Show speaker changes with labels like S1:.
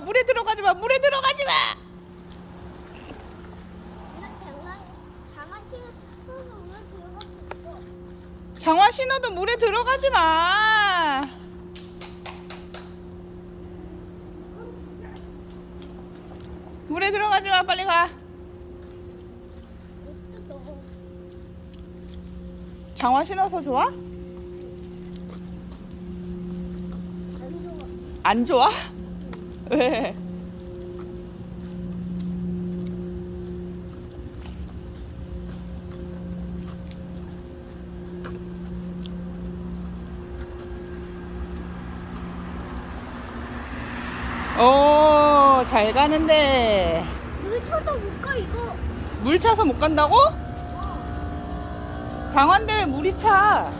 S1: 물에 들어가지 마.
S2: 들어갈 수 있어.
S1: 장화 신어도 물에 들어가지 마. 물에 들어가지 마. 빨리 가. 장화 신어서 좋아?
S2: 안 좋아.
S1: 왜? 오, 잘 가는데.
S2: 물터도 못 가 이거.
S1: 물 차서 못 간다고?
S2: 어.
S1: 왜 물이 차?